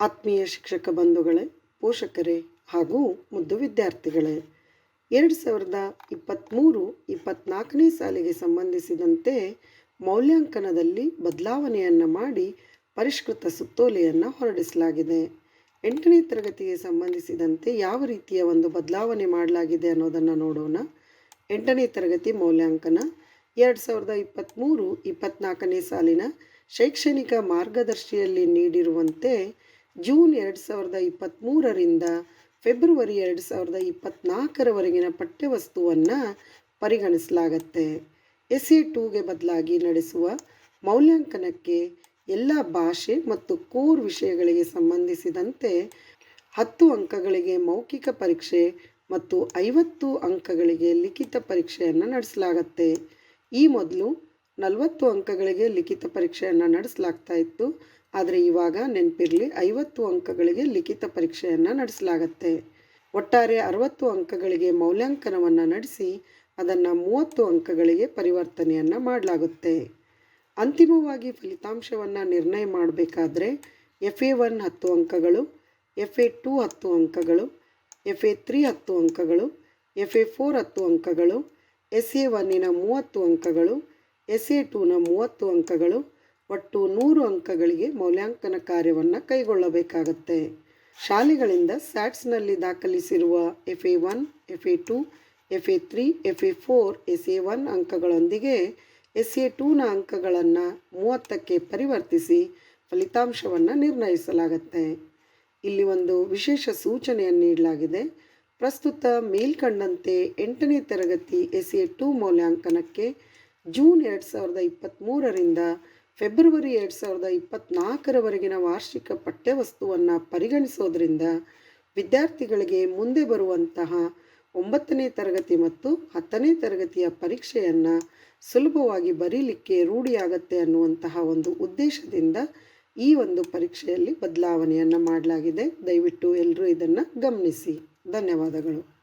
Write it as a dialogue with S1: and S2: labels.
S1: ಆತ್ಮೀಯ ಶಿಕ್ಷಕ ಬಂಧುಗಳೇ, ಪೋಷಕರೇ ಹಾಗೂ ಮುದ್ದು ವಿದ್ಯಾರ್ಥಿಗಳೇ, ಎರಡು ಸಾವಿರದ ಇಪ್ಪತ್ತ್ಮೂರು ಇಪ್ಪತ್ತ್ನಾಲ್ಕನೇ ಸಾಲಿಗೆ ಸಂಬಂಧಿಸಿದಂತೆ ಮೌಲ್ಯಾಂಕನದಲ್ಲಿ ಬದಲಾವಣೆಯನ್ನು ಮಾಡಿ ಪರಿಷ್ಕೃತ ಸುತ್ತೋಲೆಯನ್ನು ಹೊರಡಿಸಲಾಗಿದೆ. ಎಂಟನೇ ತರಗತಿಗೆ ಸಂಬಂಧಿಸಿದಂತೆ ಯಾವ ರೀತಿಯ ಒಂದು ಬದಲಾವಣೆ ಮಾಡಲಾಗಿದೆ ಅನ್ನೋದನ್ನು ನೋಡೋಣ. ಎಂಟನೇ ತರಗತಿ ಮೌಲ್ಯಾಂಕನ, ಎರಡು ಸಾವಿರದ ಇಪ್ಪತ್ತ್ಮೂರು ಇಪ್ಪತ್ತ್ನಾಲ್ಕನೇ ಸಾಲಿನ ಶೈಕ್ಷಣಿಕ ಮಾರ್ಗದರ್ಶಿಯಲ್ಲಿ ನೀಡಿರುವಂತೆ ಜೂನ್ ಎರಡು ಸಾವಿರದ ಇಪ್ಪತ್ತ್ಮೂರರಿಂದ ಫೆಬ್ರವರಿ ಎರಡು ಸಾವಿರದ ಇಪ್ಪತ್ತ್ನಾಲ್ಕರವರೆಗಿನ ಪಠ್ಯವಸ್ತುವನ್ನು ಪರಿಗಣಿಸಲಾಗತ್ತೆ. ಎಸ್ ಎ ಟೂಗೆ ಬದಲಾಗಿ ನಡೆಸುವ ಮೌಲ್ಯಾಂಕನಕ್ಕೆ ಎಲ್ಲ ಭಾಷೆ ಮತ್ತು ಕೋರ್ ವಿಷಯಗಳಿಗೆ ಸಂಬಂಧಿಸಿದಂತೆ ಹತ್ತು ಅಂಕಗಳಿಗೆ ಮೌಖಿಕ ಪರೀಕ್ಷೆ ಮತ್ತು ಐವತ್ತು ಅಂಕಗಳಿಗೆ ಲಿಖಿತ ಪರೀಕ್ಷೆಯನ್ನು ನಡೆಸಲಾಗತ್ತೆ. ಈ ಮೊದಲು ನಲವತ್ತು ಅಂಕಗಳಿಗೆ ಲಿಖಿತ ಪರೀಕ್ಷೆಯನ್ನು ನಡೆಸಲಾಗ್ತಾ ಇತ್ತು. ಆದರೆ ಇವಾಗ ನೆನಪಿರಲಿ ಐವತ್ತು ಅಂಕಗಳಿಗೆ ಲಿಖಿತ ಪರೀಕ್ಷೆಯನ್ನು ನಡೆಸಲಾಗತ್ತೆ. ಒಟ್ಟಾರೆ ಅರವತ್ತು ಅಂಕಗಳಿಗೆ ಮೌಲ್ಯಾಂಕನವನ್ನು ನಡೆಸಿ ಅದನ್ನು ಮೂವತ್ತು ಅಂಕಗಳಿಗೆ ಪರಿವರ್ತನೆಯನ್ನು ಮಾಡಲಾಗುತ್ತೆ. ಅಂತಿಮವಾಗಿ ಫಲಿತಾಂಶವನ್ನು ನಿರ್ಣಯ ಮಾಡಬೇಕಾದ್ರೆ ಎಫ್ ಎ ಒನ್ ಹತ್ತು ಅಂಕಗಳು, ಎಫ್ ಎ ಟೂ ಹತ್ತು ಅಂಕಗಳು, ಎಫ್ ಎ ತ್ರೀ ಹತ್ತು ಅಂಕಗಳು, ಎಫ್ ಎ ಫೋರ್ ಹತ್ತು ಅಂಕಗಳು, ಎಸ್ ಎ ಒನ್ನಿನ ಮೂವತ್ತು ಅಂಕಗಳು, ಎಸ್ ಎ ಟೂನ ಮೂವತ್ತು ಅಂಕಗಳು ಒಟ್ಟು ನೂರು ಅಂಕಗಳಿಗೆ ಮೌಲ್ಯಾಂಕನ ಕಾರ್ಯವನ್ನು ಕೈಗೊಳ್ಳಬೇಕಾಗತ್ತೆ. ಶಾಲೆಗಳಿಂದ ಸ್ಯಾಟ್ಸ್ನಲ್ಲಿ ದಾಖಲಿಸಿರುವ F A one F A two F A three F A four S A one ಅಂಕಗಳೊಂದಿಗೆ S A ಟೂನ ಅಂಕಗಳನ್ನು ಮೂವತ್ತಕ್ಕೆ ಪರಿವರ್ತಿಸಿ ಫಲಿತಾಂಶವನ್ನು ನಿರ್ಣಯಿಸಲಾಗತ್ತೆ. ಇಲ್ಲಿ ಒಂದು ವಿಶೇಷ ಸೂಚನೆಯನ್ನು ನೀಡಲಾಗಿದೆ. ಪ್ರಸ್ತುತ ಮೇಲ್ಕಂಡಂತೆ ಎಂಟನೇ ತರಗತಿ ಎಸ್ ಎ ಟು ಮೌಲ್ಯಾಂಕನಕ್ಕೆ ಜೂನ್ ಎರಡು ಸಾವಿರದ ಇಪ್ಪತ್ತ್ಮೂರರಿಂದ ಫೆಬ್ರವರಿ ಎರಡು ಸಾವಿರದ ಇಪ್ಪತ್ತ್ನಾಲ್ಕರವರೆಗಿನ ವಾರ್ಷಿಕ ಪಠ್ಯವಸ್ತುವನ್ನು ಪರಿಗಣಿಸೋದ್ರಿಂದ ವಿದ್ಯಾರ್ಥಿಗಳಿಗೆ ಮುಂದೆ ಬರುವಂತಹ ಒಂಬತ್ತನೇ ತರಗತಿ ಮತ್ತು ಹತ್ತನೇ ತರಗತಿಯ ಪರೀಕ್ಷೆಯನ್ನು ಸುಲಭವಾಗಿ ಬರೀಲಿಕ್ಕೆ ರೂಢಿಯಾಗತ್ತೆ ಅನ್ನುವಂತಹ ಒಂದು ಉದ್ದೇಶದಿಂದ ಈ ಒಂದು ಪರೀಕ್ಷೆಯಲ್ಲಿ ಬದಲಾವಣೆಯನ್ನು ಮಾಡಲಾಗಿದೆ. ದಯವಿಟ್ಟು ಎಲ್ಲರೂ ಇದನ್ನು ಗಮನಿಸಿ. ಧನ್ಯವಾದಗಳು.